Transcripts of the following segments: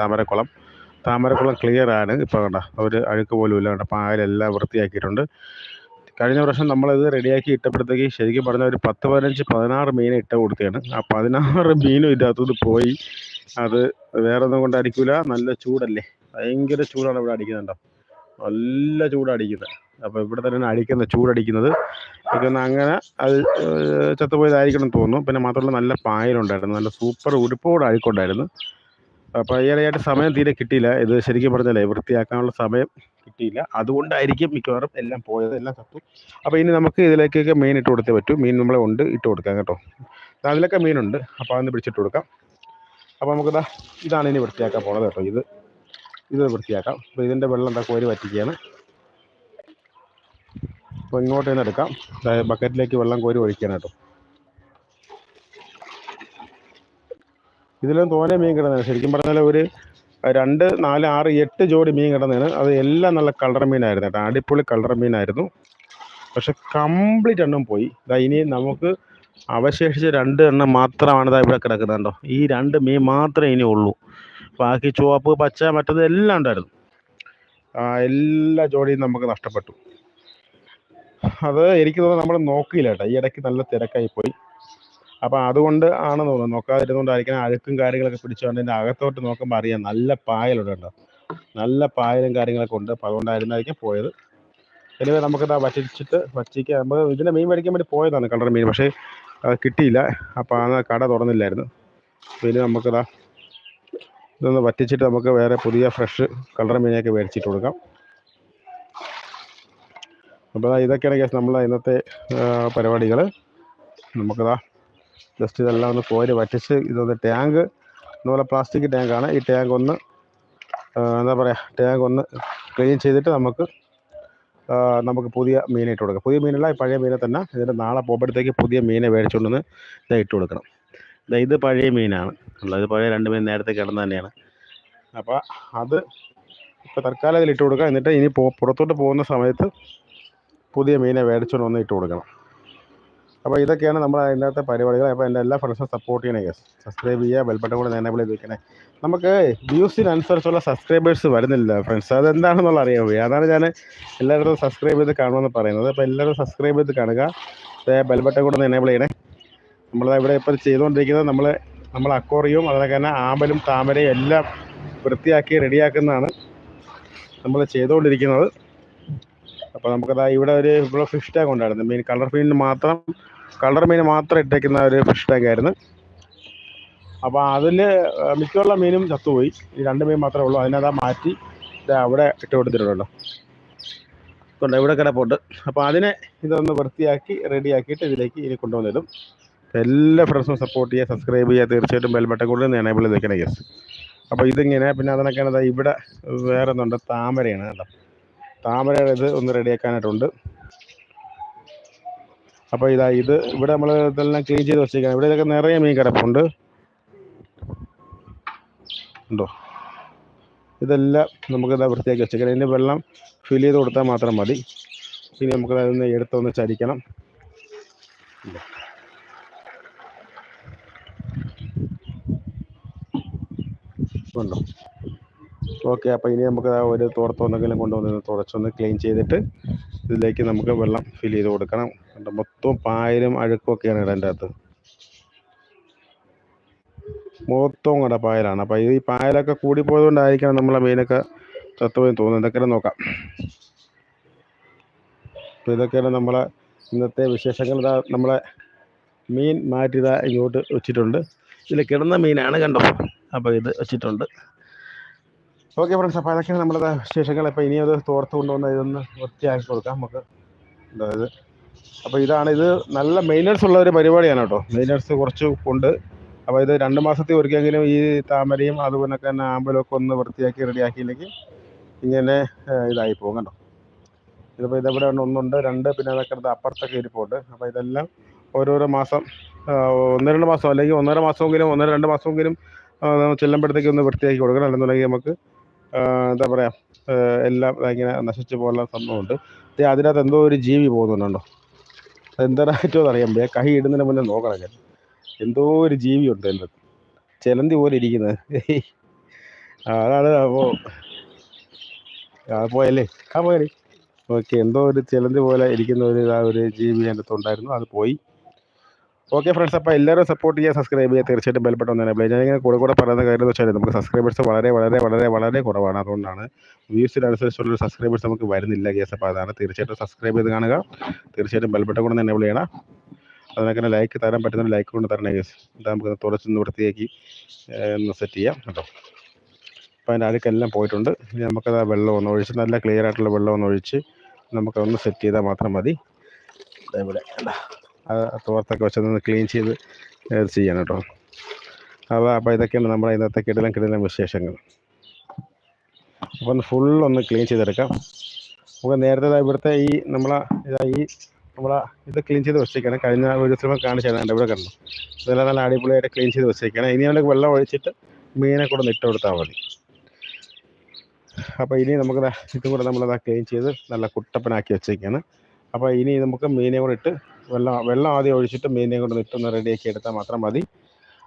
താമരക്കുളം. താമരക്കുളം ആണ്. ഇപ്പോൾ കണ്ട ഒരു അഴുക്ക് പോലും ഇല്ല കണ്ട പായലെല്ലാം വൃത്തിയാക്കിയിട്ടുണ്ട്. കഴിഞ്ഞ പ്രാവശ്യം നമ്മളിത് റെഡിയാക്കി ഇട്ടപ്പോഴത്തേക്ക് ശരിക്കും പറഞ്ഞാൽ ഒരു പത്ത് പതിനഞ്ച് പതിനാറ് മീനെ ഇട്ട കൊടുത്തതാണ് ആ പതിനാറ് മീനും ഇതിനകത്തുനിന്ന് പോയി. അത് വേറെ ഒന്നും കൊണ്ടായിരിക്കില്ല നല്ല ചൂടല്ലേ? ഭയങ്കര ചൂടാണ് ഇവിടെ അടിക്കുന്നുണ്ടോ? നല്ല ചൂടടിക്കുന്നത്. അപ്പോൾ ഇവിടെ തന്നെ അടിക്കുന്ന ചൂടടിക്കുന്നത്. ഇതൊന്ന് അങ്ങനെ അത് ചത്തുപോയതായിരിക്കണം തോന്നുന്നു. പിന്നെ മാത്രമല്ല നല്ല പായലുണ്ടായിരുന്നു. നല്ല സൂപ്പർ ഉടുപ്പോടെ അഴുക്കുണ്ടായിരുന്നു. അപ്പോൾ ഈയിടെയായിട്ട് സമയം തീരെ കിട്ടിയില്ല. ഇത് ശരിക്കും പറഞ്ഞാലേ വൃത്തിയാക്കാനുള്ള സമയം കിട്ടിയില്ല. അതുകൊണ്ടായിരിക്കും മിക്കവാറും എല്ലാം പോയത് എല്ലാം ചത്തു അപ്പോൾ ഇനി നമുക്ക് ഇതിലേക്കൊക്കെ മീൻ ഇട്ട് കൊടുത്തേ പറ്റൂ. മീൻ നമ്മളെ ഉണ്ട് ഇട്ട് കൊടുക്കാം കേട്ടോ. അതിലൊക്കെ മീനുണ്ട്. അപ്പോൾ അതൊന്ന് പിടിച്ചിട്ട് കൊടുക്കാം. അപ്പോൾ നമുക്കിതാ ഇതാണ് ഇനി വൃത്തിയാക്കാൻ പോണത് കേട്ടോ. ഇത് ഇത് വൃത്തിയാക്കാം. അപ്പോൾ ഇതിന്റെ വെള്ളം എന്താ കോരി വറ്റിക്കുകയാണ്. അപ്പോൾ ഇങ്ങോട്ട് നിന്ന് എടുക്കാം ബക്കറ്റിലേക്ക് വെള്ളം കോരി ഒഴിക്കണം കേട്ടോ. ഇതിലും തോനെ മീൻ കിടന്നതാണ്. ശരിക്കും പറഞ്ഞാൽ ഒരു രണ്ട് നാല് ആറ് എട്ട് ജോഡി മീൻ കിടന്നതാണ്. അത് എല്ലാം നല്ല കളർ മീനായിരുന്നു കേട്ടോ. അടിപൊളി കളർ മീനായിരുന്നു. പക്ഷെ കംപ്ലീറ്റ് എണ്ണം പോയി. ദാ ഇനി നമുക്ക് അവശേഷിച്ച രണ്ട് എണ്ണം മാത്രമാണ് ഇതാ ഇവിടെ കിടക്കുന്നത് കേട്ടോ ഈ രണ്ട് മീൻ മാത്രമേ ഇനി ഉള്ളൂ. ബാക്കി ചുവപ്പ് പച്ച മറ്റത് എല്ലാം ഉണ്ടായിരുന്നു. എല്ലാ ജോഡിയും നമുക്ക് നഷ്ടപ്പെട്ടു. അത് എനിക്ക് തോന്നുന്നു നമ്മൾ നോക്കിയില്ല കേട്ടോ. ഈ ഇടയ്ക്ക് നല്ല തിരക്കായി പോയി. അപ്പോൾ അതുകൊണ്ട് ആണെന്ന് തോന്നുന്നു. നോക്കാതിരുന്നുകൊണ്ടായിരിക്കണം അഴുക്കും കാര്യങ്ങളൊക്കെ പിടിച്ചുകൊണ്ട് അതിന്റെ അകത്തോട്ട് നോക്കുമ്പോൾ അറിയാം നല്ല പായലുണ്ട് കേട്ടോ. നല്ല പായലും കാര്യങ്ങളൊക്കെ ഉണ്ട്. അപ്പോൾ അതുകൊണ്ടായിരുന്നായിരിക്കും പോയത്. എനിവേ നമുക്കിതാ വറ്റിച്ചിട്ട് വറ്റിക്ക്. നമ്മൾ ഇതിന്റെ മീൻ മേടിക്കാൻ വേണ്ടി പോയതാണ് കളർ മീൻ. പക്ഷേ കിട്ടിയില്ല. അപ്പോൾ ആ കട തുറന്നില്ലായിരുന്നു. പിന്നെ നമുക്കിതാ ഇതൊന്ന് വറ്റിച്ചിട്ട് നമുക്ക് വേറെ പുതിയ ഫ്രഷ് കളർ മീനൊക്കെ മേടിച്ചിട്ട് കൊടുക്കാം. അപ്പോൾ ഇതൊക്കെയാണ് കേസ് നമ്മളെ ഇന്നത്തെ പരിപാടികൾ നമുക്കിതാ ജസ്റ്റ് ഇതെല്ലാം ഒന്ന് കോരി വറ്റിച്ച് ഇതൊന്ന് ടാങ്ക് ഇതുപോലെ പ്ലാസ്റ്റിക് ടാങ്കാണ്. ഈ ടാങ്ക് ഒന്ന് എന്താ പറയുക ടാങ്ക് ഒന്ന് ക്ലീൻ ചെയ്തിട്ട് നമുക്ക് നമുക്ക് പുതിയ മീനെ ഇട്ട് കൊടുക്കാം. പുതിയ മീനല്ല ഈ പഴയ മീനെ തന്നെ ഇതിന്റെ നാളെ പോകുമ്പോഴത്തേക്ക് പുതിയ മീനെ മേടിച്ചുകൊണ്ട് വന്ന് ഇത് ഇട്ട് കൊടുക്കണം. ഇത് പഴയ മീനാണ്. ഉള്ളത് പഴയ രണ്ട് മീൻ നേരത്തെ കിടന്ന് തന്നെയാണ്. അപ്പോൾ അത് ഇപ്പോൾ തൽക്കാലം അതിൽ ഇട്ട് കൊടുക്കാം. എന്നിട്ട് ഇനി പുറത്തോട്ട് പോകുന്ന സമയത്ത് പുതിയ മീനെ മേടിച്ചുകൊണ്ട് വന്ന് ഇട്ട് കൊടുക്കണം. അപ്പോൾ ഇതൊക്കെയാണ് നമ്മൾ അതിനകത്തെ പരിപാടികൾ. അപ്പോൾ എന്റെ എല്ലാ ഫ്രണ്ട്സും സപ്പോർട്ട് ചെയ്യണേ. ഗസ് സബ്സ്ക്രൈബ് ചെയ്യുക ബെൽബട്ടൺ കൂടെ എനേബിൾ ചെയ്ത് വെക്കണേ. നമുക്ക് വ്യൂസിനനുസരിച്ചുള്ള സബ്സ്ക്രൈബേഴ്സ് വരുന്നില്ല ഫ്രണ്ട്സ് അതെന്താണെന്നുള്ള അറിയാൻ പോയി അതാണ് ഞാൻ എല്ലാവരും സബ്സ്ക്രൈബ് ചെയ്ത് കാണുമെന്ന് പറയുന്നത്. അപ്പോൾ എല്ലാവരും സബ്സ്ക്രൈബ് ചെയ്ത് കാണുക. ബെൽബട്ടൺ കൂടെ നേരെ എനേബിൾ ചെയ്യണേ നമ്മൾ ഇവിടെ ഇപ്പോൾ ചെയ്തുകൊണ്ടിരിക്കുന്നത് നമ്മൾ നമ്മൾ അക്കോറിയും അതുപോലെ തന്നെ ആമ്പലും താമരയും എല്ലാം വൃത്തിയാക്കി റെഡിയാക്കുന്നതാണ് നമ്മൾ ചെയ്തുകൊണ്ടിരിക്കുന്നത്. അപ്പോൾ നമുക്കതാ ഇവിടെ ഒരു ഇവിടെ ഫിഷ് ടാങ്ക് ഉണ്ടായിരുന്നു. മീൻ കളർ മീനിന് മാത്രം കളർ മീൻ മാത്രം ഇട്ടേക്കുന്ന ഒരു ഫിഷ് ടാങ്ക് ആയിരുന്നു. അപ്പോൾ അതിൽ മിക്കുള്ള മീനും ചത്തുപോയി. ഈ രണ്ട് മീൻ മാത്രമേ ഉള്ളൂ. അതിനതാ മാറ്റി അവിടെ ഇട്ട് കൊടുത്തിട്ടുള്ളൂ ഇവിടെ കിടപ്പുണ്ട്. അപ്പോൾ അതിനെ ഇതൊന്ന് വൃത്തിയാക്കി റെഡിയാക്കിയിട്ട് ഇതിലേക്ക് ഇനി കൊണ്ടുവന്നിടും എല്ലാ ഫ്രണ്ട്സും സപ്പോർട്ട് ചെയ്യുക സബ്സ്ക്രൈബ് ചെയ്യുക. തീർച്ചയായിട്ടും ബെൽബട്ടൺ കൂടി ഒന്ന് എനേബിൾ ചെയ്ത് വെക്കണം യെസ് അപ്പോൾ ഇതിങ്ങനെ പിന്നെ അതിനൊക്കെയാണ് ദാ ഇവിടെ വേറെ ഒന്നുണ്ട് താമരയാണ് കേട്ടോ താമരയുടെ ഇത് ഒന്ന് റെഡിയാക്കാനായിട്ടുണ്ട്. അപ്പോൾ ഇതാ ഇത് ഇവിടെ നമ്മൾ ഇതെല്ലാം ക്ലീൻ ചെയ്ത് വെച്ചിരിക്കുകയാണ്. ഇവിടെ ഇതൊക്കെ നിറയെ മീൻ കിടപ്പുണ്ട്. ഉണ്ടോ? ഇതെല്ലാം നമുക്കിതാ വൃത്തിയാക്കി വെച്ചേക്കണം ഇതിന്റെ വെള്ളം ഫിൽ ചെയ്ത് കൊടുത്താൽ മാത്രം മതി. ഇനി നമുക്കത് അതൊന്ന് എടുത്തൊന്ന് ചരിക്കണം. ഉണ്ടോ? ഓക്കെ അപ്പോൾ ഇനി നമുക്ക് ഒരു തോർത്തൊന്നെങ്കിലും കൊണ്ടുവന്ന് തുടച്ചൊന്ന് ക്ലീൻ ചെയ്തിട്ട് ഇതിലേക്ക് നമുക്ക് വെള്ളം ഫിൽ ചെയ്ത് കൊടുക്കണം. മൊത്തം പായലും അഴുക്കും ഒക്കെയാണ് ഇവിടെ അതിന്റെ അകത്ത്. മൊത്തം കൂടെ പായലാണ്. അപ്പോൾ ഈ പായലൊക്കെ കൂടിപ്പോയത് കൊണ്ടായിരിക്കണം നമ്മളെ മീനൊക്കെ ചത്തുപോയി തോന്നുന്നത്. ഇതൊക്കെ നോക്കാം. അപ്പോൾ ഇതൊക്കെയാണ് നമ്മളെ ഇന്നത്തെ വിശേഷങ്ങൾ. ഇതാ നമ്മളെ മീൻ മാറ്റിതാ ഇങ്ങോട്ട് വെച്ചിട്ടുണ്ട്. ഇതിൽ കിടന്ന മീനാണ് കണ്ടോ? അപ്പോൾ ഇത് വെച്ചിട്ടുണ്ട്. ഓക്കെ ഫ്രണ്ട്സ് അപ്പോൾ അതൊക്കെയാണ് നമ്മുടെ വിശേഷങ്ങൾ. അപ്പോൾ ഇനി അത് തോർത്ത് കൊണ്ടുവന്ന് ഇതൊന്ന് വൃത്തിയാക്കി കൊടുക്കാം നമുക്ക്. അതായത് അപ്പോൾ ഇതാണ് ഇത് നല്ല മെയിന്റനൻസ് ഉള്ള ഒരു പരിപാടിയാണ് കേട്ടോ. മെയിന്റനൻസ് കുറച്ച് ഉണ്ട്. അപ്പോൾ ഇത് രണ്ട് മാസത്തിൽ ഒരിക്കലെങ്കിലും ഈ താമരയും അതുപോലെ തന്നെ ആമ്പലും ഒക്കെ ഒന്ന് വൃത്തിയാക്കി റെഡിയാക്കിയില്ലെങ്കിൽ ഇങ്ങനെ ഇതായി പോകും കണ്ടോ ഇതിപ്പോൾ ഇതെവിടെ ഉണ്ട് ഒന്നുണ്ട് രണ്ട് പിന്നെ അതൊക്കെ അപ്പുറത്തൊക്കെ ഇരിപ്പുണ്ട് അപ്പോൾ ഇതെല്ലാം ഓരോരോ മാസം ഒന്ന് രണ്ട് മാസം അല്ലെങ്കിൽ ഒന്നര മാസമെങ്കിലും ഒന്നര രണ്ട് മാസമെങ്കിലും ചെല്ലുമ്പോഴത്തേക്ക് ഒന്ന് വൃത്തിയാക്കി കൊടുക്കണം. അല്ലെന്നുണ്ടെങ്കിൽ നമുക്ക് എന്താ പറയുക എല്ലാം ഇങ്ങനെ നശിച്ചു പോകാനുള്ള സംഭവമുണ്ട്. അതിനകത്ത് എന്തോ ഒരു ജീവി പോകുന്നുണ്ടോ? അതെന്തായിട്ടോ അറിയാൻ വയ്യ. കൈ ഇടുന്നതിന് മുന്നേ നോക്കണം ഞാൻ. എന്തോ ഒരു ജീവിയുണ്ട് എന്റെ ചിലന്തി പോലെ ഇരിക്കുന്നത്. അതാണ് അപ്പോൾ പോയല്ലേ? ആ പോയല്ലേ. ഓക്കെ എന്തോ ഒരു ചിലന്തി പോലെ ഇരിക്കുന്ന ഒരു ഒരു ജീവി എന്റെ അടുത്തുണ്ടായിരുന്നു അത് പോയി. ഓക്കെ ഫ്രണ്ട്സ് അപ്പോൾ എല്ലാവരും സപ്പോർട്ട് ചെയ്യുക സബ്സ്ക്രൈബ് ചെയ്യുക തീർച്ചയായിട്ടും ബെൽബട്ടൺ തന്നെ പ്ലേ ഇങ്ങനെ കൂടെ കൂടെ പറയുന്ന കാര്യം എന്ന് വെച്ചാൽ നമുക്ക് സബ്സ്ക്രൈബേഴ്സ് വളരെ വളരെ വളരെ വളരെ കുറവാണ്. അതുകൊണ്ടാണ് വ്യൂസിനനുസരിച്ചുള്ള സബ്സ്ക്രൈബേഴ്സ് നമുക്ക് വരുന്നില്ല കേസ് അപ്പോൾ അതാണ് തീർച്ചയായിട്ടും സബ്സ്ക്രൈബ് ചെയ്ത് കാണുക. തീർച്ചയായിട്ടും ബെൽബട്ടൺ കൂടെ തന്നെ ചെയ്യണം. അതിനൊക്കെ ലൈക്ക് തരാൻ പറ്റുന്ന ലൈക്ക് കൊണ്ട് തരണേ കേസ് ഇത് നമുക്ക് തുറച്ചൊന്ന് വൃത്തിയാക്കി ഒന്ന് സെറ്റ് ചെയ്യാം കേട്ടോ. അപ്പോൾ അതിന്റെ അഴുക്കെല്ലാം പോയിട്ടുണ്ട്. ഇനി നമുക്കത് ആ വെള്ളം ഒന്ന് ഒഴിച്ച് നല്ല ക്ലിയർ ആയിട്ടുള്ള വെള്ളം ഒന്ന് ഒഴിച്ച് നമുക്കതൊന്ന് സെറ്റ് ചെയ്താൽ മാത്രം മതി. ഇവിടെ കണ്ടോ? തോർത്തൊക്കെ വെച്ചൊന്ന് ക്ലീൻ ചെയ്ത് ചെയ്യണം കേട്ടോ അപ്പോൾ അപ്പോൾ ഇതൊക്കെയാണ് നമ്മുടെ ഇന്നത്തെ കിടലം കിടലം വിശേഷങ്ങൾ. അപ്പോൾ ഒന്ന് ഫുൾ ഒന്ന് ക്ലീൻ ചെയ്തെടുക്കാം. നമുക്ക് നേരത്തെ ഇവിടുത്തെ ഈ നമ്മളെ ഇതാ ഈ നമ്മളെ ഇത് ക്ലീൻ ചെയ്ത് വെച്ചേക്കാണ്. കഴിഞ്ഞ ഒരു ദിവസം കാണിച്ചതാണ് ഇവിടെ കണ്ടു? ഇതെല്ലാം നല്ല അടിപൊളിയായിട്ട് ക്ലീൻ ചെയ്ത് വെച്ചേക്കാണ്. ഇനി നമുക്ക് വെള്ളം ഒഴിച്ചിട്ട് മീനെ കൂടെ ഇട്ട് കൊടുത്താൽ മതി. അപ്പോൾ ഇനി നമുക്ക് ഇതും കൂടെ നമ്മളത് ക്ലീൻ ചെയ്ത് നല്ല കുട്ടപ്പനാക്കി വെച്ചേക്കാണ്. അപ്പോൾ ഇനി നമുക്ക് മീനെ കൂടെ ഇട്ട് വെള്ളം വെള്ളം ആദ്യം ഒഴിച്ചിട്ട് മീനെ കൊണ്ട് ഇട്ടൊന്ന് റെഡിയാക്കി എടുത്താൽ മാത്രം മതി.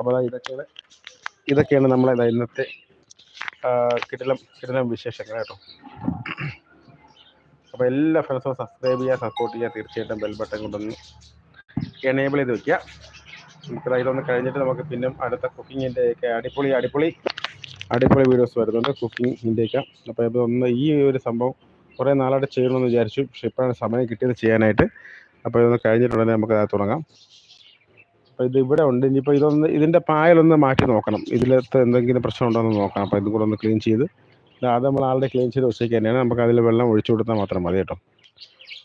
അപ്പോൾ ഇതൊക്കെയാണ് ഇതൊക്കെയാണ് നമ്മളെ ഇന്നത്തെ കിടിലം കിടിലം വിശേഷങ്ങൾ കേട്ടോ. അപ്പോൾ എല്ലാ ഫ്രണ്ട്സും സബ്സ്ക്രൈബ് ചെയ്യുക സപ്പോർട്ട് ചെയ്യുക തീർച്ചയായിട്ടും ബെൽ ബട്ടൺ കൊണ്ടൊന്ന് എനേബിൾ ചെയ്ത് വെക്കുക നമുക്ക് ഇതൊന്ന് കഴിഞ്ഞിട്ട് നമുക്ക് പിന്നെ അടുത്ത കുക്കിങ്ങിന്റെ ഒക്കെ അടിപൊളി അടിപൊളി അടിപൊളി വീഡിയോസ് വരുന്നുണ്ട് കുക്കിങ്ങിന്റെയൊക്കെ അപ്പോൾ ഇതൊന്ന് ഈ ഒരു സംഭവം കുറേ നാളായിട്ട് ചെയ്യണമെന്ന് വിചാരിച്ചു പക്ഷേ ഇപ്പോഴാണ് സമയം കിട്ടിയത് ചെയ്യാനായിട്ട്. അപ്പോൾ ഇതൊന്ന് കഴിഞ്ഞിട്ടുടനെ നമുക്ക് തുടങ്ങാം. അപ്പോൾ ഇത് ഇവിടെ ഉണ്ട്. ഇനിയിപ്പോൾ ഇതൊന്ന് ഇതിന്റെ പായലൊന്ന് മാറ്റി നോക്കണം. ഇതിലത്തെ എന്തെങ്കിലും പ്രശ്നം ഉണ്ടോ എന്ന് നോക്കണം. അപ്പോൾ ഇതും കൂടെ ഒന്ന് ക്ലീൻ ചെയ്ത് അത് നമ്മൾ ആളുടെ ക്ലീൻ ചെയ്ത് വെച്ചേക്ക് തന്നെയാണ്. നമുക്ക് അതിൽ വെള്ളം ഒഴിച്ചു കൊടുത്താൽ മാത്രം മതി കേട്ടോ.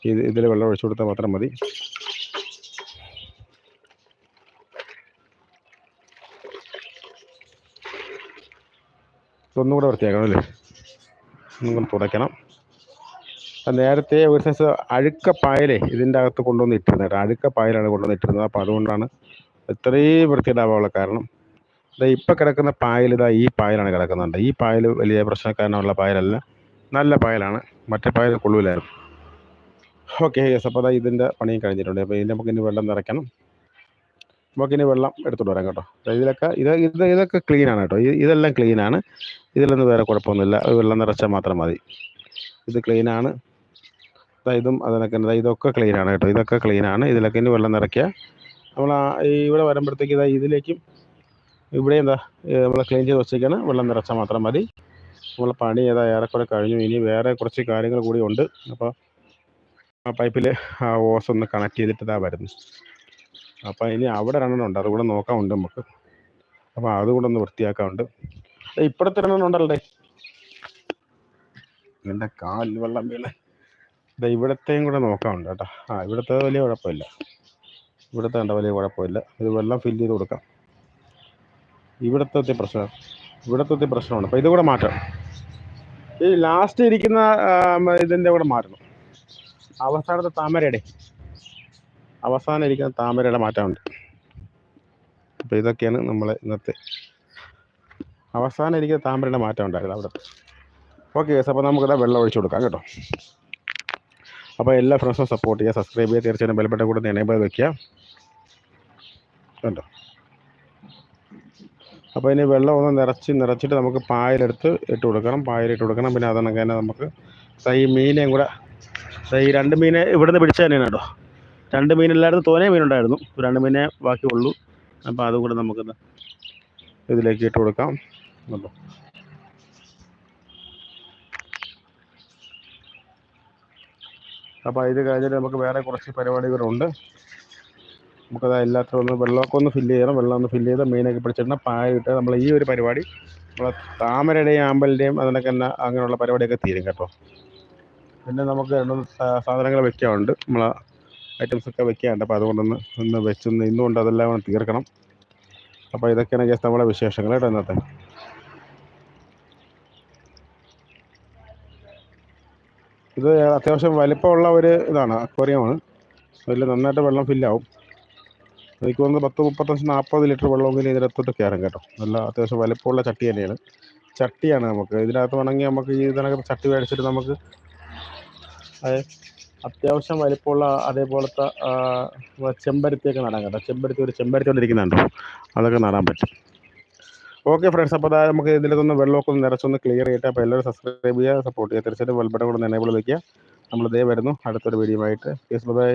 ഇത് ഇതിൽ വെള്ളം ഒഴിച്ചു കൊടുത്താൽ മാത്രം മതി. ഇതൊന്നും കൂടെ വൃത്തിയാക്കണം അല്ലേ? ഒന്നും കൂടെ തുടയ്ക്കണം. നേരത്തെ ഒരു സൈസ് അഴുക്ക പായലേ ഇതിന്റെ അകത്ത് കൊണ്ടുവന്ന് ഇട്ടിരുന്നത് കേട്ടോ. അഴുക്ക പായലാണ് കൊണ്ടുവന്ന് ഇട്ടിരുന്നത്. അപ്പോൾ അതുകൊണ്ടാണ് ഇത്രയും വൃത്തിയിടാവാനുള്ള കാരണം. ഇതാ ഇപ്പം കിടക്കുന്ന പായൽ ഇതാ ഈ പായലാണ് കിടക്കുന്നുണ്ട് ഈ പായൽ വലിയ പ്രശ്നക്കാരനുള്ള പായലല്ല. നല്ല പായലാണ്. മറ്റേ പായൽ കൊള്ളൂലായിരുന്നു. ഓക്കെ യെസ് അപ്പോൾ അതാ ഇതിന്റെ പണിയും കഴിഞ്ഞിട്ടുണ്ട്. അപ്പോൾ ഇതിന്റെ നമുക്ക് ഇനി വെള്ളം നിറയ്ക്കണം. നമുക്ക് ഇനി വെള്ളം എടുത്തോണ്ട് വരാം കേട്ടോ. ഇതിലൊക്കെ ഇത് ഇത് ഇതൊക്കെ ക്ലീനാണ് കേട്ടോ. ഇത് ഇതെല്ലാം ക്ലീനാണ് ഇതിലൊന്നും വേറെ കുഴപ്പമൊന്നുമില്ല. വെള്ളം നിറച്ചാൽ മാത്രം മതി. ഇത് ക്ലീനാണ് ഇതും അതിനൊക്കെ ദാ ഇതൊക്കെ ആണ് കേട്ടോ. ഇതൊക്കെ ക്ലീൻ ആണ്. ഇതിലൊക്കെ ഇനി വെള്ളം നിറയ്ക്കുക. നമ്മൾ ഇവിടെ വരുമ്പോഴത്തേക്ക് ഇതാ ഇതിലേക്കും ഇവിടെ എന്താ നമ്മൾ ക്ലീൻ ചെയ്ത് വെച്ചേക്കാണ്. വെള്ളം നിറച്ചാൽ മാത്രം മതി. നമ്മളെ പണി ഏതാ ഏറെക്കുറെ കഴിഞ്ഞു. ഇനി വേറെ കുറച്ച് കാര്യങ്ങൾ കൂടി ഉണ്ട്. അപ്പോൾ ആ പൈപ്പിൽ ആ ഓസ് ഒന്ന് കണക്ട് ചെയ്തിട്ട് ഇതാ വരുന്നു. അപ്പോൾ ഇനി അവിടെ രണ്ടെണ്ണം ഉണ്ട്. അതുകൂടെ നോക്കാനുണ്ട് നമുക്ക്. അപ്പോൾ അതുകൂടെ ഒന്ന് വൃത്തിയാക്കാനുണ്ട്. ഇപ്പോഴത്തെ രണ്ടെണ്ണം ഉണ്ടല്ലേ എന്റെ കാലിൽ വെള്ളം വീണേ. ഇവിടത്തെയും കൂടെ നോക്കാനുണ്ട് കേട്ടോ ആ ഇവിടുത്തെ വലിയ കുഴപ്പമില്ല. ഇവിടുത്തെ കണ്ട വലിയ കുഴപ്പമില്ല. ഇത് വെള്ളം ഫില്ല് ചെയ്ത് കൊടുക്കാം. ഇവിടുത്തെ പ്രശ്നം ഇവിടുത്തെ പ്രശ്നമാണ് അപ്പോൾ ഇത് കൂടെ മാറ്റാം ഈ ലാസ്റ്റ് ഇരിക്കുന്ന ഇതിന്റെ കൂടെ മാറ്റണം. അവസാനത്തെ താമരയുടെ. അവസാനം ഇരിക്കുന്ന താമരയുടെ മാറ്റമുണ്ട്. അപ്പോൾ ഇതൊക്കെയാണ് നമ്മളെ ഇന്നത്തെ അവസാനം ഇരിക്കുന്ന താമരയുടെ മാറ്റം ഉണ്ടായിരുന്നു അവിടെ. ഓക്കെ അപ്പോൾ നമുക്കിതാ വെള്ളം ഒഴിച്ചു കൊടുക്കാം കേട്ടോ. അപ്പോൾ എല്ലാ ഫ്രണ്ട്സും സപ്പോർട്ട് ചെയ്യുക സബ്സ്ക്രൈബ് ചെയ്യുക തീർച്ചയായും ബെൽബട്ടൺ കൂടെ എനേബിൾ വെക്കുക. കണ്ടോ? അപ്പോൾ ഇനി വെള്ളം ഒന്ന് നിറച്ച് നിറച്ചിട്ട് നമുക്ക് പായലെടുത്ത് ഇട്ട് കൊടുക്കണം. പായലിട്ട് കൊടുക്കണം. പിന്നെ അതൊക്കെ തന്നെ നമുക്ക് ഈ മീനെയും കൂടെ ഈ രണ്ട് മീനെ ഇവിടുന്ന് പിടിച്ച തന്നെയാണ് കേട്ടോ. രണ്ട് മീനില്ലായിരുന്നു തോനെ മീനുണ്ടായിരുന്നു രണ്ട് മീനെ ബാക്കിയുള്ളൂ അപ്പോൾ അതും കൂടെ നമുക്ക് ഇതിലേക്ക് ഇട്ട് കൊടുക്കാം. കണ്ടോ? അപ്പോൾ ഇത് കഴിഞ്ഞിട്ട് നമുക്ക് വേറെ കുറച്ച് പരിപാടികളുണ്ട്. നമുക്കത് എല്ലാത്ത ഒന്ന് വെള്ളമൊക്കെ ഒന്ന് ഫില്ല് ചെയ്യണം. വെള്ളം ഒന്ന് ഫില്ല് ചെയ്ത് മീനൊക്കെ പിടിച്ചിടണം. പായ ഇട്ട് നമ്മൾ ഈ ഒരു പരിപാടി നമ്മളെ താമരയുടെയും ആമ്പലിന്റെയും അതിനൊക്കെ തന്നെ അങ്ങനെയുള്ള പരിപാടിയൊക്കെ തീരും കേട്ടോ. പിന്നെ നമുക്ക് രണ്ട് സാധനങ്ങൾ വെക്കാനുണ്ട്. ഐറ്റംസ് ഒക്കെ വെക്കാനുണ്ട്. അപ്പോൾ അതുകൊണ്ടൊന്ന് ഒന്ന് വെച്ചൊന്ന് ഇന്നുകൊണ്ട് അതെല്ലാം തീർക്കണം. അപ്പോൾ ഇതൊക്കെയാണ് ഗസ്റ്റ് നമ്മളെ വിശേഷങ്ങൾ കേട്ടോ ഇന്നത്തെ. ഇത് അത്യാവശ്യം വലിപ്പമുള്ള ഒരു ഇതാണ് അക്വേറിയമാണ് അതിൽ നന്നായിട്ട് വെള്ളം ഫില്ലാവും എനിക്ക് തോന്നുന്നത് പത്ത് മുപ്പത്തഞ്ച് നാൽപ്പത് ലിറ്റർ വെള്ളമെങ്കിലും ഇതിനകത്തോട്ട് കയറും കേട്ടോ. നല്ല അത്യാവശ്യം വലിപ്പമുള്ള ചട്ടി തന്നെയാണ്. ചട്ടിയാണ് നമുക്ക്. ഇതിനകത്ത് വേണമെങ്കിൽ നമുക്ക് ഈ ഇതിനകത്ത് ചട്ടി മേടിച്ചിട്ട് നമുക്ക് അത് അത്യാവശ്യം വലിപ്പമുള്ള അതേപോലത്തെ ചെമ്പരത്തിയൊക്കെ നടാൻ കേട്ടോ. ചെമ്പരത്തി ഒരു ചെമ്പരത്തി കൊണ്ടിരിക്കുന്നുണ്ടോ അതൊക്കെ നടാൻ പറ്റും. ഓക്കെ ഫ്രണ്ട്സ് അപ്പോൾ അതായത് നമുക്ക് ഇതിലൊന്ന് വെള്ളമൊക്കെ ഒന്ന് നിറച്ചൊന്ന് ക്ലിയർ ചെയ്യട്ടെ അപ്പോൾ എല്ലാവരും സബ്സ്ക്രൈബ് ചെയ്യുക സപ്പോർട്ട് ചെയ്യുക. തീർച്ചയായിട്ടും വെൽബട്ടം കൂടെ എനേബിൾ വയ്ക്കുക നമ്മൾ ഇതേ വരുന്നു. അടുത്തൊരു വീഡിയോ ആയിട്ട്. ബൈ